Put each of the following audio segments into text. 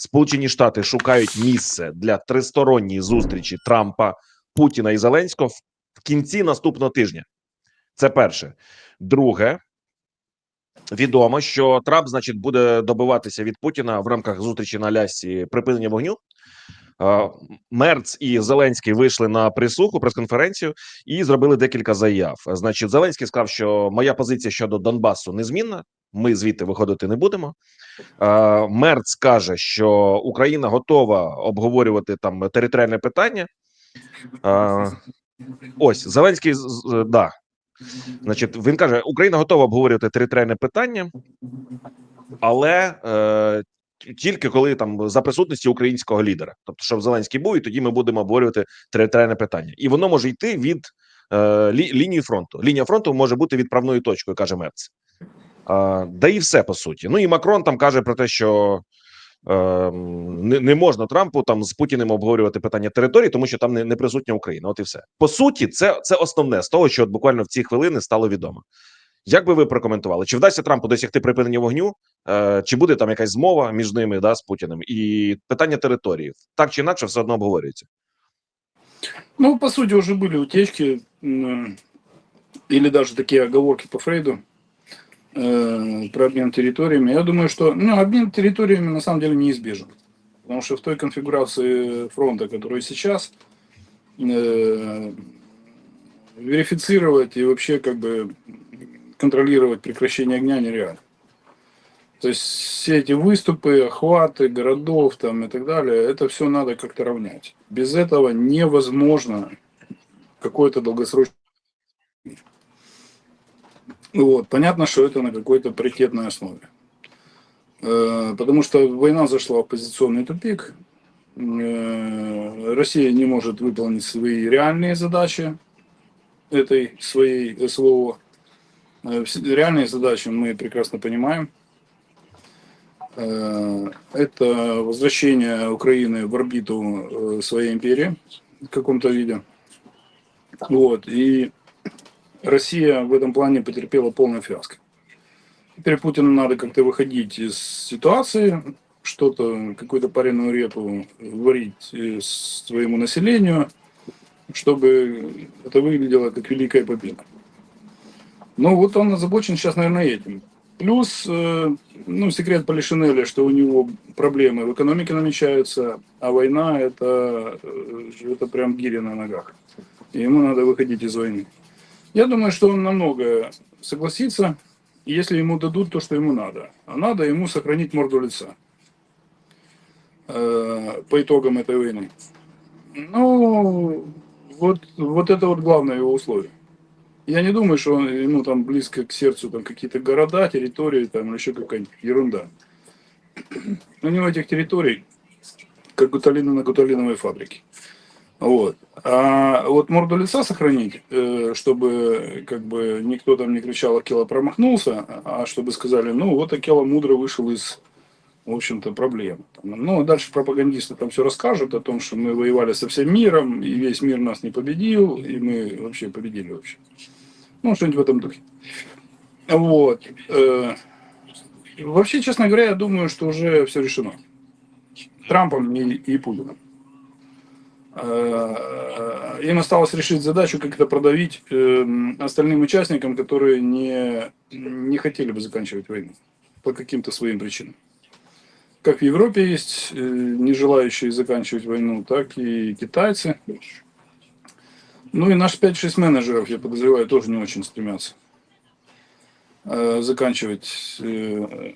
Сполучені Штати шукають місце для тристоронньої зустрічі Трампа, Путіна і Зеленського в кінці наступного тижня. Це перше. Друге, відомо, що Трамп, значить, буде добиватися від Путіна в рамках зустрічі на Лясі припинення вогню. Мерц і Зеленський вийшли на присуху прес-конференцію і зробили декілька заяв. Значить, Зеленський сказав, що моя позиція щодо Донбасу незмінна. Ми звідти виходити не будемо. Мерц каже, що Україна готова обговорювати там територіальне питання. Ось Зеленський да. Значить, він каже, Україна готова обговорювати територіальне питання, але е, тільки коли там за присутності українського лідера, тобто, щоб Зеленський був, і тоді ми будемо обговорювати територіальне питання, і воно може йти від е, лі, лінії фронту. Лінія фронту може бути відправною точкою, каже Мерц. Е, да і все по суті. Ну і Макрон там каже про те, що. е, Не, не можна Трампу там з Путіним обговорювати питання території, тому що там не, не присутня Україна. От і все по суті, це це основне з того, що от буквально в ці хвилини стало відомо. Як би ви прокоментували? Чи вдасться Трампу досягти припинення вогню? Е, чи буде там якась змова між ними да з Путіним? І питання території так чи інакше все одно обговорюється. Ну, по сути, уже были утечки, м, или даже такие оговорки по Фрейду э, про обмен территориями. Я думаю, что ну, обмен территориями на самом деле неизбежен. Потому что в той конфигурации фронта, которая сейчас, э, верифицировать и вообще как бы контролировать прекращение огня нереально. То есть все эти выступы, охваты городов там и так далее, это все надо как-то равнять. Без этого невозможно какой-то долгосрочный мир. Вот. Понятно, что это на какой-то паритетной основе. Э, Потому что война зашла в позиционный тупик. Э, Россия не может выполнить свои реальные задачи этой своей СВО. Э, Реальные задачи мы прекрасно понимаем. Э, Это возвращение Украины в орбиту э, своей империи в каком-то виде. Вот. И Россия в этом плане потерпела полное фиаско. Теперь Путину надо как-то выходить из ситуации, что-то, какую-то пареную репу варить э, своему населению, чтобы это выглядело как великая победа. Ну вот он озабочен сейчас, наверное, этим. Плюс, э, ну, секрет Полишинеля, что у него проблемы в экономике намечаются, а война это, э, это прям гири на ногах. И ему надо выходить из войны. Я думаю, что он намного согласится, если ему дадут то, что ему надо. А надо ему сохранить морду лица э, по итогам этой войны. Ну, вот, вот это вот главное его условие. Я не думаю, что он- ему там близко к сердцу там какие-то города, территории, там еще какая-нибудь ерунда. У него этих территорий, как гуталина на гуталиновой фабрике. Вот. А вот морду лица сохранить, э, чтобы как бы никто там не кричал, Акела промахнулся, а чтобы сказали, ну вот Акела мудро вышел из, в общем-то, проблем. Ну, а дальше пропагандисты там все расскажут о том, что мы воевали со всем миром, и весь мир нас не победил, и мы вообще победили вообще. Ну, что-нибудь в этом духе. Вот. Э, Вообще, честно говоря, я думаю, что уже все решено. Трампом и, и Путиным. Э, Им осталось решить задачу, как это продавить э, остальным участникам, которые не, не хотели бы заканчивать войну по каким-то своим причинам. Как в Европе есть э, не желающие заканчивать войну, так и китайцы. Ну и наши 5-6 менеджеров, я подозреваю, тоже не очень стремятся э, заканчивать э,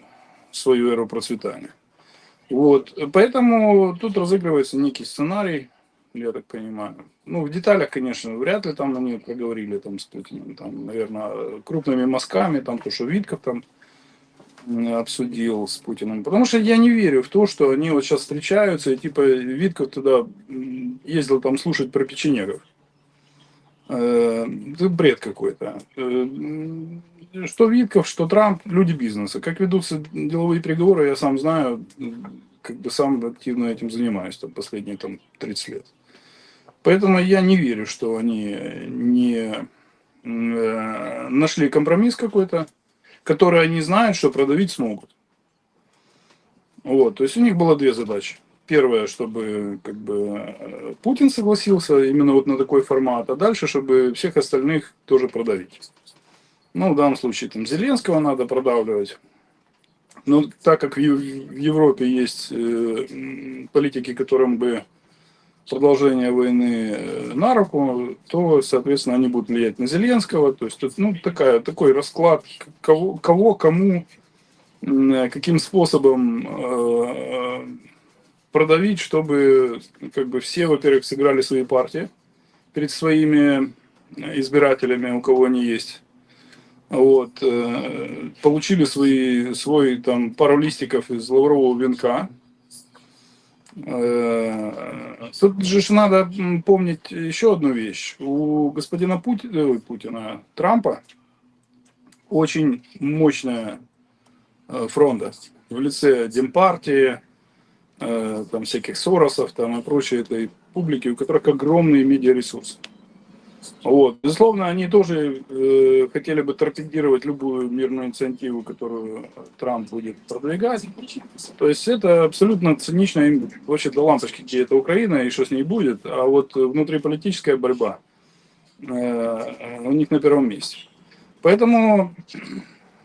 свою эру процветания. Вот, поэтому тут разыгрывается некий сценарий, я так понимаю. Ну, в деталях, конечно, вряд ли там они проговорили там с Путиным, там, наверное, крупными мазками, там то, что Витков там обсудил с Путиным. Потому что я не верю в то, что они вот сейчас встречаются, и типа Витков туда ездил там слушать про печенегов. Э, Это бред какой-то. Э, Что Витков, что Трамп, люди бизнеса. Как ведутся деловые переговоры, я сам знаю, как бы сам активно этим занимаюсь там, последние там, 30 лет. Поэтому я не верю, что они не э, нашли компромисс какой-то, который они знают, что продавить смогут. Вот, то есть у них было две задачи. Первое, чтобы как бы э, Путин согласился именно вот на такой формат, а дальше, чтобы всех остальных тоже продавить. Ну, в данном случае там Зеленского надо продавливать. Но так как в Ев- в Европе есть э, политики, которым бы продолжение войны э, на руку, то, соответственно, они будут влиять на Зеленского. То есть, ну, такая, такой расклад, кого, кого кому, м, каким способом э, продавить, чтобы как бы все, во-первых, сыграли свои партии перед своими избирателями, у кого они есть. Вот, э, получили свои, свой там пару листиков из лаврового венка. Э, Тут же надо помнить еще одну вещь. У господина Пути- ой, Путина, Трампа очень мощная э, фронта в лице Демпартии, э, там всяких Соросов там и прочей этой публики, у которых огромные медиаресурсы. Вот. Безусловно, они тоже э, хотели бы торпедировать любую мирную инициативу, которую Трамп будет продвигать. То есть это абсолютно цинично им вообще до лампочки, где это Украина и что с ней будет. А вот внутриполитическая борьба э, у них на первом месте. Поэтому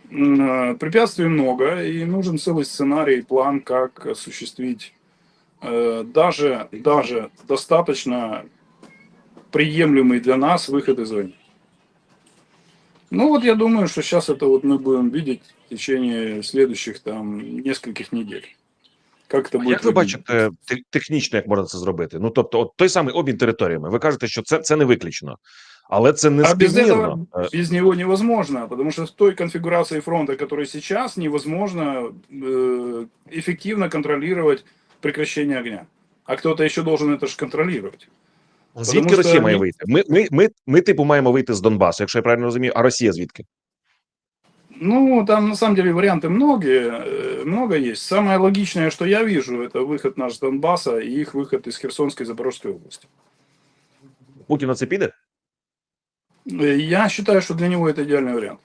э, препятствий много, и нужен целый сценарий, план, как осуществить э, даже, даже достаточно приемлемый для нас выход из войны. Ну вот я думаю, что сейчас это вот мы будем видеть в течение следующих там нескольких недель. Как это А буде Як ви выглядеть. бачите те- технічно, як можна це зробити? Ну тобто, от той самий обмін територіями. Ви кажете, що це, це не виключно, але це не А без співмірно. этого, без него невозможно, потому что с той конфигурацией фронта, которая сейчас, невозможно э, эффективно контролировать прекращение огня. А кто-то еще должен это же контролировать. Звідки що Росія має ні- вийти? Ми, ми, ми, ми, типу, маємо вийти з Донбасу, якщо я правильно розумію, а Росія звідки? Ну, там на самом деле варианты многие, э, много есть. Самое логичное, что я вижу, это выход наш с Донбасса и их выход из Херсонской и Запорожской области. Путін на це піде? Э, Я считаю, что для него это идеальный вариант.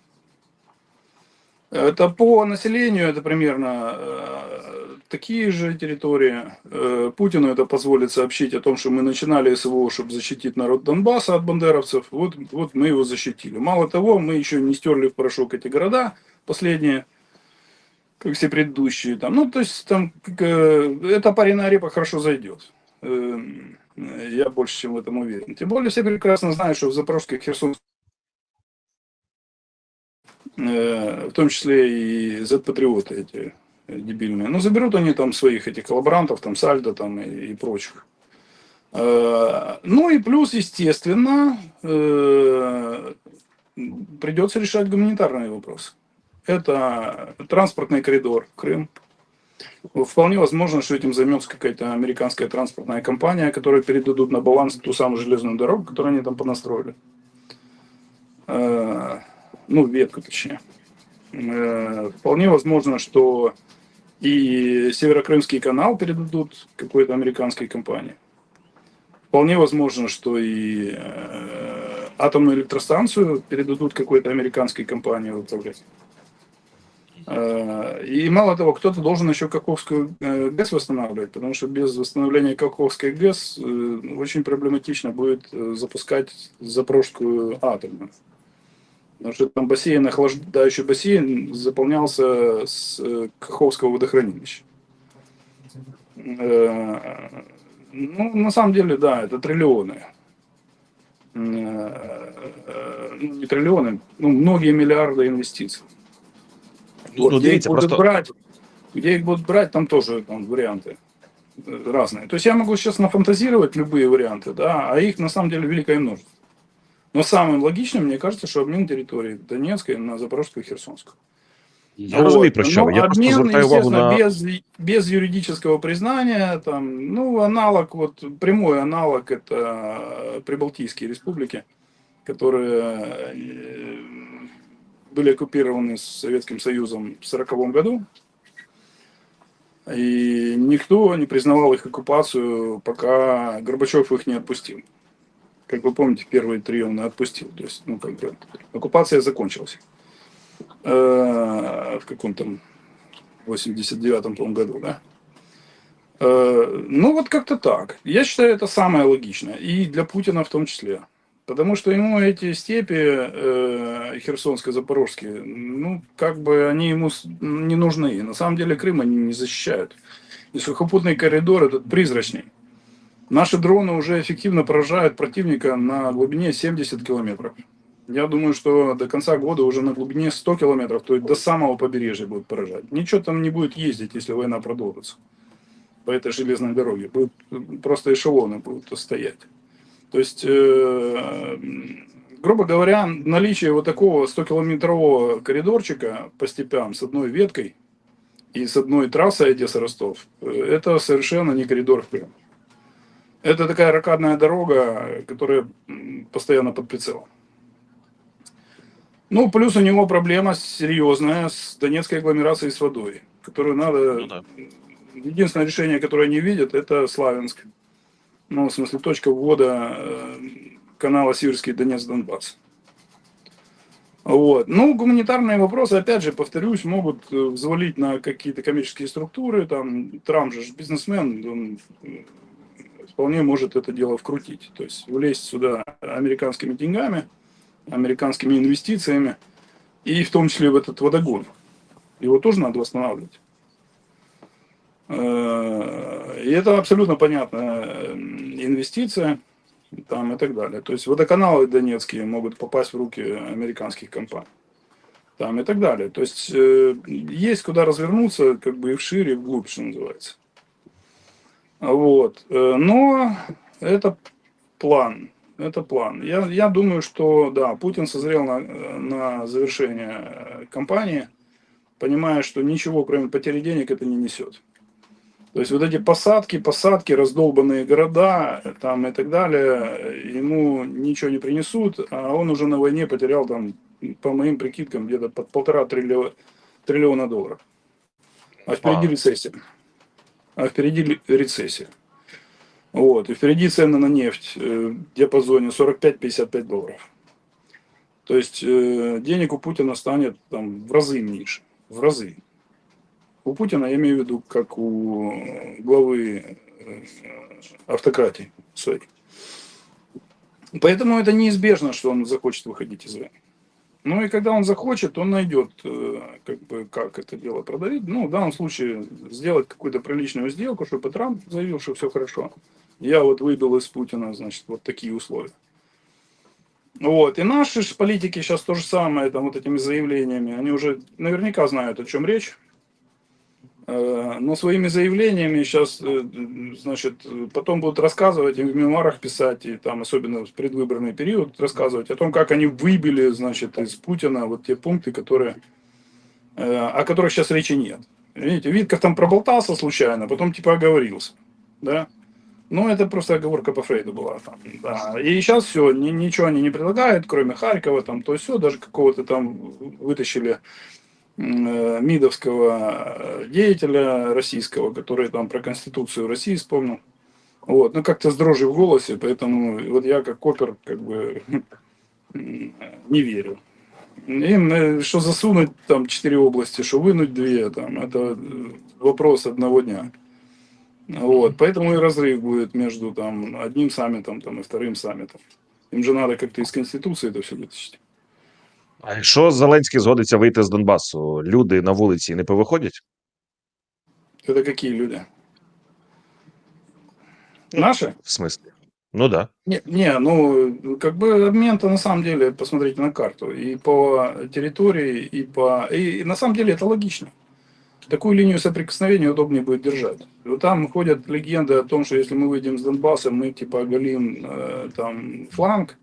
Это по населению, это примерно э, такие же территории. Э, Путину это позволит сообщить о том, что мы начинали СВО, чтобы защитить народ Донбасса от бандеровцев. Вот, вот мы его защитили. Мало того, мы еще не стерли в порошок эти города последние, как все предыдущие. Там, ну, то есть, там, э, эта парень репа хорошо зайдет. Эм, Я больше чем в этом уверен. Тем более все прекрасно знают, что в Запорожской Херсонской э, в том числе и Z-патриоты эти э, дебильные. Ну, заберут они там своих этих коллаборантов, там, Сальдо там и, и прочих. Э, Ну и плюс, естественно, э, придется решать гуманитарные вопросы. Это транспортный коридор в Крым. Вполне возможно, что этим займется какая-то американская транспортная компания, которая передадут на баланс ту самую железную дорогу, которую они там понастроили. Э, Ну, ветку точнее. Э, Вполне возможно, что и Северокрымский канал передадут какой-то американской компании. Вполне возможно, что и э, атомную электростанцию передадут какой-то американской компании управлять. Э, И мало того, кто-то должен еще Каховскую э, ГЭС восстанавливать, потому что без восстановления Каховской ГЭС очень проблематично будет запускать Запорожскую атомную. Потому что там бассейн, охлаждающий бассейн заполнялся с э, Каховского водохранилища. Э, Ну, на самом деле, да, это триллионы. Э, Ну, не триллионы, ну, многие миллиарды инвестиций. Ну, Вот, где их будут просто брать, где их будут брать, там тоже там, варианты разные. То есть я могу сейчас нафантазировать любые варианты, да, а их на самом деле великое множество. Но самым логичным, мне кажется, что обмен территории Донецкой на Запорожскую и Херсонскую. я розумію про що ви. Я просто звертаю увагу естественно, на без, без юридического признания, там, ну, аналог, вот прямой аналог это Прибалтийские республики, которые э, были оккупированы Советским Союзом в 1940 году. И никто не признавал их оккупацию, пока Горбачев их не отпустил. Как вы помните, первые три он отпустил. То есть, ну, как бы, оккупация закончилась. Э, в каком там в 89 по-моему, году, да? Э, Ну, вот как-то так. Я считаю, это самое логичное. И для Путина в том числе. Потому что ему эти степи э, херсонско-запорожские, ну, как бы они ему не нужны. На самом деле Крым они не защищают. И сухопутный коридор этот призрачный. Наши дроны уже эффективно поражают противника на глубине 70 километров. Я думаю, что до конца года уже на глубине 100 километров, то есть до самого побережья будут поражать. Ничего там не будет ездить, если война продолжится по этой железной дороге. Будут, просто эшелоны будут стоять. То есть, э, грубо говоря, наличие вот такого 100-километрового коридорчика по степям с одной веткой и с одной трассой Одесса-Ростов, э, это совершенно не коридор в Крым. Это такая ракадная дорога, которая постоянно под прицелом. Ну, плюс у него проблема серьезная с Донецкой агломерацией с водой, которую надо... Ну да. Единственное решение, которое они видят, это Славянск. Ну, в смысле, точка ввода э, канала Северский Донец-Донбасс. Вот. Ну, гуманитарные вопросы, опять же, повторюсь, могут э, взвалить на какие-то коммерческие структуры. Там Трамп же бизнесмен, он вполне может это дело вкрутить. То есть влезть сюда американскими деньгами, американскими инвестициями, и в том числе в этот водогон. Его тоже надо восстанавливать. Э, И это абсолютно понятная э, инвестиция там и так далее. То есть водоканалы донецкие могут попасть в руки американских компаний. Там и так далее. То есть э, есть куда развернуться, как бы и вшире, и вглубь, что называется. Вот. Э, Но это план. Это план. Я, я думаю, что да, Путин созрел на, на завершение э, кампании, понимая, что ничего, кроме потери денег, это не несет. То есть вот эти посадки, посадки, раздолбанные города там и так далее, ему ничего не принесут, а он уже на войне потерял там, по моим прикидкам, где-то под полтора триллиона, триллиона долларов. А впереди А. рецессия. А впереди рецессия. Вот. И впереди цены на нефть э, в диапазоне 45-55 долларов. То есть э, денег у Путина станет там в разы меньше. В разы. У Путина, я имею в виду, как у главы э, автократии своей. Поэтому это неизбежно, что он захочет выходить из войны. Ну и когда он захочет, он найдет, э, как бы, как это дело продавить. Ну, в данном случае сделать какую-то приличную сделку, чтобы Трамп заявил, что все хорошо. Я вот выбил из Путина, значит, вот такие условия. Вот. И наши политики сейчас то же самое, там, вот этими заявлениями, они уже наверняка знают, о чем речь. Э, Но своими заявлениями сейчас, э, значит, потом будут рассказывать, и в мемуарах писать, и там, особенно в предвыборный период, рассказывать о том, как они выбили, значит, из Путина вот те пункты, которые, э, о которых сейчас речи нет. Видите, Витков там проболтался случайно, потом типа оговорился, да? Ну, это просто оговорка по Фрейду была там, да. И сейчас все, ничего они не предлагают, кроме Харькова, там, то все, даже какого-то там вытащили мидовского э, деятеля российского, который там про Конституцию России вспомнил. Вот, ну как-то с дрожью в голосе, поэтому вот я как копер как бы не верю. Им э, что засунуть там четыре области, что вынуть две, там, это э, вопрос одного дня. Вот, поэтому и разрыв будет между там одним саммитом там, и вторым саммитом. Им же надо как-то из Конституции это все вытащить. А якщо Зеленський згодиться вийти з Донбасу, люди на вулиці не повиходять? Это какие люди? Наши? В смислі? Ну да. Не, не, ну, как бы обмен-то на самом деле, посмотрите на карту, и по территории, и по... И, на самом деле это логично. Такую линию соприкосновения удобнее будет держать. Вот там ходят легенды о том, что если мы выйдем с Донбасса, мы типа оголим э, там фланг.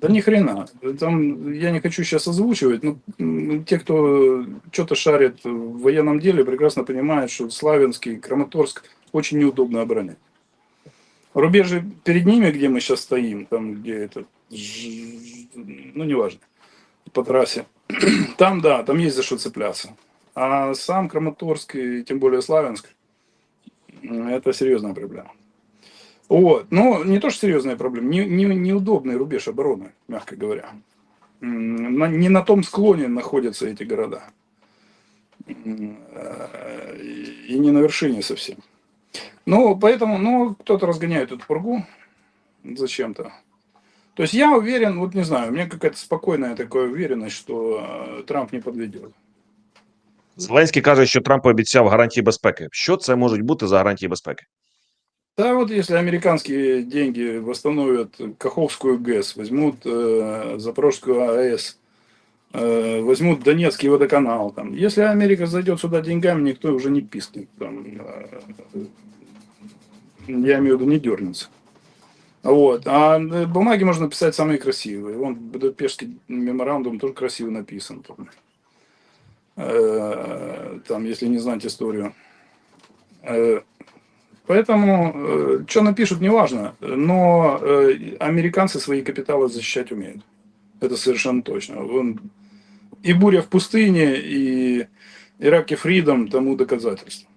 Да ни хрена. Там, я не хочу сейчас озвучивать, но те, кто что-то шарит в военном деле, прекрасно понимают, что Славянский, Краматорск очень неудобно оборонять. Рубежи перед ними, где мы сейчас стоим, там, где это, ну, неважно, по трассе, там, да, там есть за что цепляться. А сам Краматорск и тем более Славянск, это серьезная проблема. Вот, ну, не то, что серьезная проблема, не, не- неудобный рубеж обороны, мягко говоря. М, на- не на том склоне находятся эти города. м, э, и- и не на вершине совсем. Ну, поэтому, ну, кто-то разгоняет эту пургу зачем-то. То есть я уверен, вот не знаю, у меня какая-то спокойная такая уверенность, что э, Трамп не подведет. Зеленський каже, що Трамп обіцяв гарантії безпеки. Що це можуть бути за гарантії безпеки? Да, вот если американские деньги восстановят Каховскую ГЭС, возьмут э, Запорожскую АЭС, э, возьмут Донецкий водоканал, там, если Америка зайдет сюда деньгами, никто уже не пискнет. Там, э, я имею в виду, не дернется. Вот. А э, бумаги можно писать самые красивые. Вон Будапештский меморандум тоже красиво написан. Там, Э, там если не знать историю. Э, Поэтому, что напишут, неважно, но э, американцы свои капиталы защищать умеют. Это совершенно точно. И буря в пустыне, и Ирак и Фридом тому доказательство.